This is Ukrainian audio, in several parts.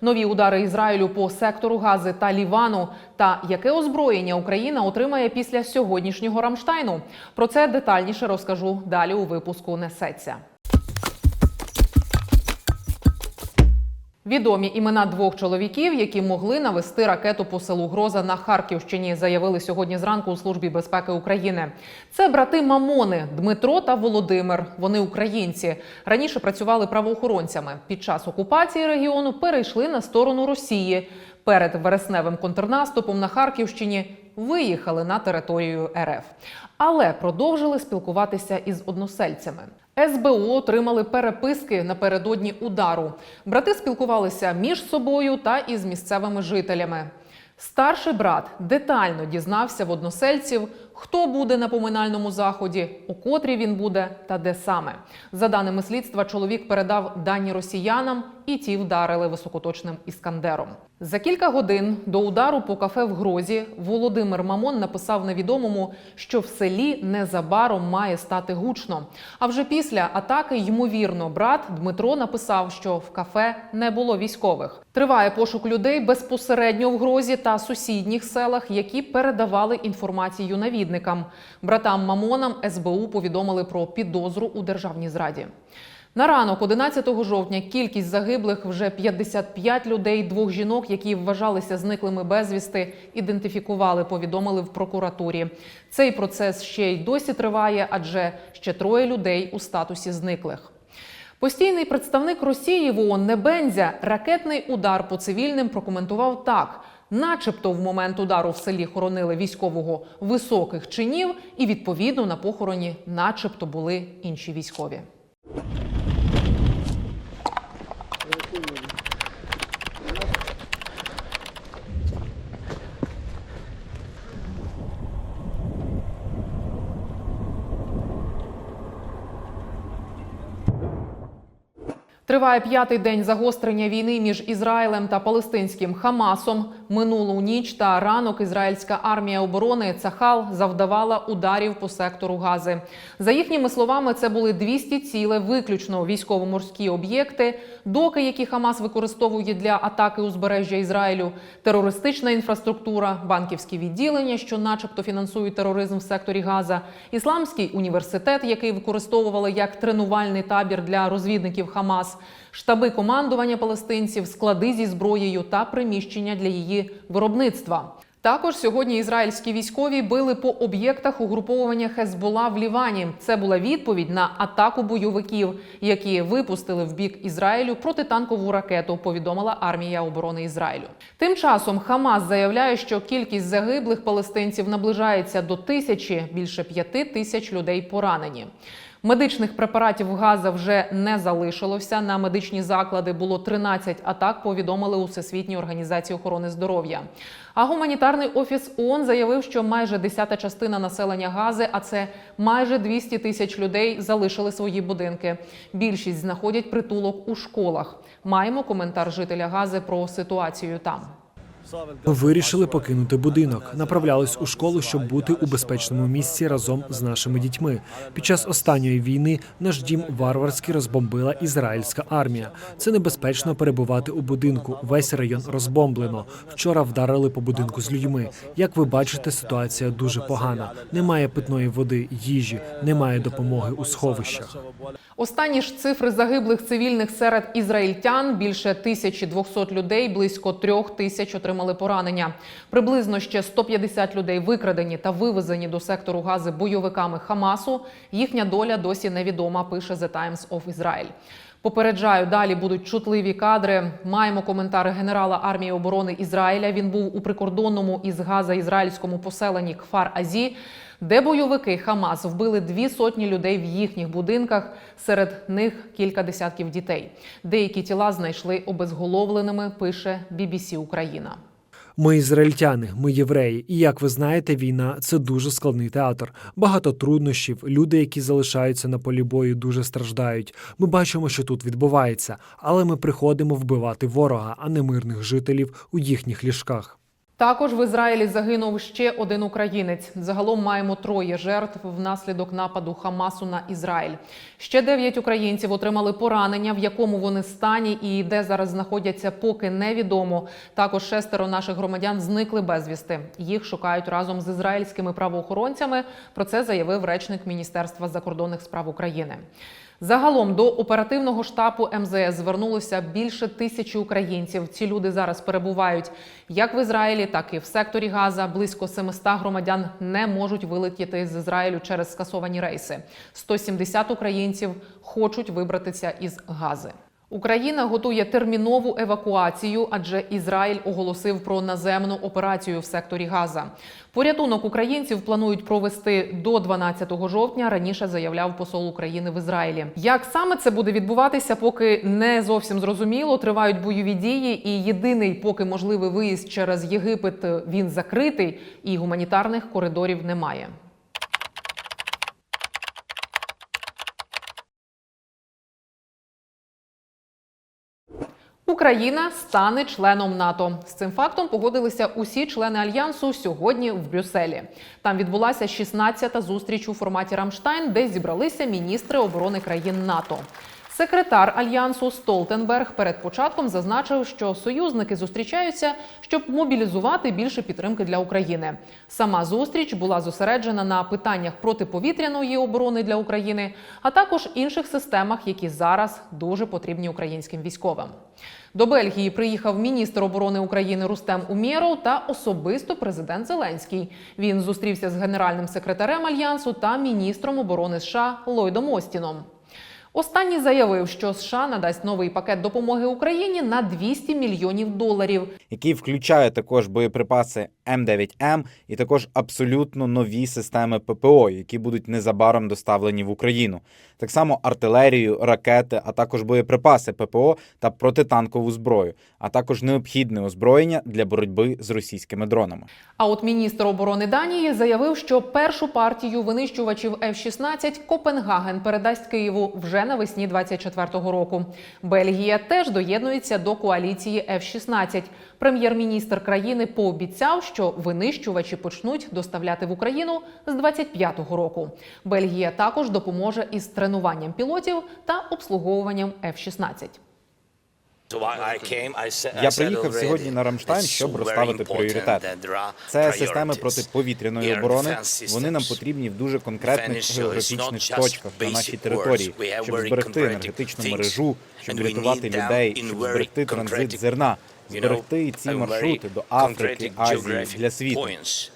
нові удари Ізраїлю по сектору Гази та Лівану, та яке озброєння Україна отримає після сьогоднішнього Рамштайну. Про це детальніше розкажу далі у випуску. Несеться. Відомі імена двох чоловіків, які могли навести ракету по селу Гроза на Харківщині, заявили сьогодні зранку у службі безпеки України. Це брати Мамони Дмитро та Володимир. Вони українці. Раніше працювали правоохоронцями. Під час окупації регіону перейшли на сторону Росії. Перед вересневим контрнаступом на Харківщині виїхали на територію РФ, але продовжили спілкуватися із односельцями. СБУ отримали переписки напередодні удару. Брати спілкувалися між собою та із місцевими жителями. Старший брат детально дізнався в односельців, хто буде на поминальному заході, у котрій він буде та де саме. За даними слідства, чоловік передав дані росіянам, і ті вдарили високоточним іскандером. За кілька годин до удару по кафе в Грозі Володимир Мамон написав невідомому, що в селі незабаром має стати гучно. А вже після атаки, ймовірно, брат Дмитро написав, що в кафе не було військових. Триває пошук людей безпосередньо в Грозі та сусідніх селах, які передавали інформацію навідникам. Братам Мамонам СБУ повідомили про підозру у державній зраді. На ранок, 11 жовтня, кількість загиблих вже 55 людей. Двох жінок, які вважалися зниклими безвісти, ідентифікували, повідомили в прокуратурі. Цей процес ще й досі триває, адже ще троє людей у статусі зниклих. Постійний представник Росії в ООН Небензя ракетний удар по цивільним прокоментував так. Начебто в момент удару в селі хоронили військового високих чинів, і відповідно на похороні, начебто, були інші військові. Thank you. Триває п'ятий день загострення війни між Ізраїлем та палестинським Хамасом. Минулу ніч та ранок ізраїльська армія оборони Цахал завдавала ударів по сектору Гази. За їхніми словами, це були 200 ціле, виключно військово-морські об'єкти, доки які Хамас використовує для атаки узбережжя Ізраїлю, терористична інфраструктура, банківські відділення, що, начебто, фінансують тероризм в секторі Газа, ісламський університет, який використовували як тренувальний табір для розвідників Хамас штаби командування палестинців, склади зі зброєю та приміщення для її виробництва. Також сьогодні ізраїльські військові били по об'єктах угруповування Хезбола в Лівані. Це була відповідь на атаку бойовиків, які випустили в бік Ізраїлю протитанкову ракету. Повідомила армія оборони Ізраїлю. Тим часом Хамас заявляє, що кількість загиблих палестинців наближається до тисячі більше п'яти тисяч людей поранені. Медичних препаратів Газа вже не залишилося. На медичні заклади було 13 атак. Повідомили у Всесвітній організації охорони здоров'я. А гуманітарний офіс ООН заявив, що майже десята частина населення Гази, а це майже 200 тисяч людей, залишили свої будинки. Більшість знаходять притулок у школах. Маємо коментар жителя Гази про ситуацію там. Вирішили покинути будинок, направлялись у школу, щоб бути у безпечному місці разом з нашими дітьми. Під час останньої війни наш дім варварськи розбомбила ізраїльська армія. Це небезпечно перебувати у будинку. Весь район розбомблено. Вчора вдарили по будинку з людьми. Як ви бачите, ситуація дуже погана. Немає питної води, їжі, немає допомоги у сховищах. Останні ж цифри загиблих цивільних серед ізраїльтян більше 1200 людей, близько трьох тисяч отримали поранення. Приблизно ще 150 людей викрадені та вивезені до сектору гази бойовиками Хамасу. Їхня доля досі невідома. Пише The Times of Israel. Попереджаю, далі будуть чутливі кадри. Маємо коментар генерала армії оборони Ізраїля. Він був у прикордонному із Газа ізраїльському поселенні Кфар Азі, де бойовики Хамас вбили дві сотні людей в їхніх будинках. Серед них кілька десятків дітей. Деякі тіла знайшли обезголовленими. Пише BBC Україна. Ми ізраїльтяни, ми євреї. І як ви знаєте, війна це дуже складний театр. Багато труднощів. Люди, які залишаються на полі бою, дуже страждають. Ми бачимо, що тут відбувається, але ми приходимо вбивати ворога, а не мирних жителів у їхніх ліжках. Також в Ізраїлі загинув ще один українець. Загалом маємо троє жертв внаслідок нападу Хамасу на Ізраїль. Ще дев'ять українців отримали поранення, в якому вони стані і де зараз знаходяться, поки невідомо. Також шестеро наших громадян зникли безвісти. Їх шукають разом з ізраїльськими правоохоронцями. Про це заявив речник Міністерства закордонних справ України. Загалом до оперативного штабу МЗС звернулося більше тисячі українців. Ці люди зараз перебувають як в Ізраїлі, так і в секторі Газа. Близько 700 громадян не можуть вилетіти з Ізраїлю через скасовані рейси. 170 українців хочуть вибратися із Гази. Україна готує термінову евакуацію, адже Ізраїль оголосив про наземну операцію в секторі Газа. Порятунок українців планують провести до 12 жовтня. Раніше заявляв посол України в Ізраїлі. Як саме це буде відбуватися, поки не зовсім зрозуміло. Тривають бойові дії, і єдиний, поки можливий виїзд через Єгипет, він закритий, і гуманітарних коридорів немає. Україна стане членом НАТО. З цим фактом погодилися усі члени альянсу сьогодні в Брюсселі. Там відбулася 16-та зустріч у форматі Рамштайн, де зібралися міністри оборони країн НАТО. Секретар альянсу Столтенберг перед початком зазначив, що союзники зустрічаються, щоб мобілізувати більше підтримки для України. Сама зустріч була зосереджена на питаннях протиповітряної оборони для України, а також інших системах, які зараз дуже потрібні українським військовим. До Бельгії приїхав міністр оборони України Рустем Умєров та особисто президент Зеленський. Він зустрівся з генеральним секретарем альянсу та міністром оборони США Ллойдом Остіном. Останній заявив, що США надасть новий пакет допомоги Україні на 200 мільйонів доларів. який включає також боєприпаси М9М і також абсолютно нові системи ППО, які будуть незабаром доставлені в Україну. Так само артилерію, ракети, а також боєприпаси ППО та протитанкову зброю, а також необхідне озброєння для боротьби з російськими дронами. А от міністр оборони Данії заявив, що першу партію винищувачів F-16 Копенгаген передасть Києву вже навесні 24-го року. Бельгія теж доєднується до коаліції F-16. Прем'єр-міністр країни пообіцяв, що винищувачі почнуть доставляти в Україну з 25-го року. Бельгія також допоможе із тренуванням пілотів та обслуговуванням F-16. Я приїхав сьогодні на Рамштайн, щоб розставити пріоритети. Це системи протиповітряної оборони. Вони нам потрібні в дуже конкретних географічних точках на нашій території, щоб зберегти енергетичну мережу, щоб врятувати людей, щоб зберегти транзит зерна, зберегти ці маршрути до Африки, Азії для світу.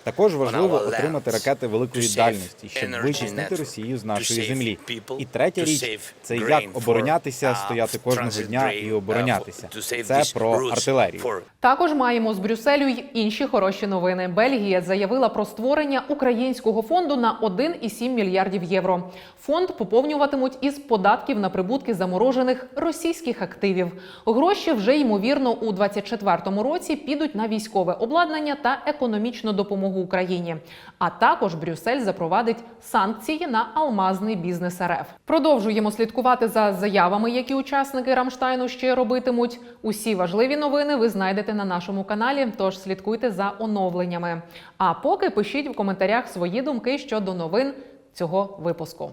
Також важливо отримати ракети великої дальності, щоб витіснити Росію з нашої землі. І третя річ це як оборонятися, стояти кожного дня і оборонятися. Це про артилерію. Також маємо з Брюсселю й інші хороші новини. Бельгія заявила про створення українського фонду на 1,7 мільярдів євро. Фонд поповнюватимуть із податків на прибутки заморожених російських активів. Гроші вже ймовірно у 2024 році підуть на військове обладнання та економічну допомогу Україні. А також Брюссель запровадить санкції на алмазний бізнес РФ. Продовжуємо слідкувати за заявами, які учасники Рамштайну ще робитимуть. Усі важливі новини ви знайдете на нашому каналі. Тож слідкуйте за оновленнями. А поки пишіть в коментарях свої думки щодо новин цього випуску.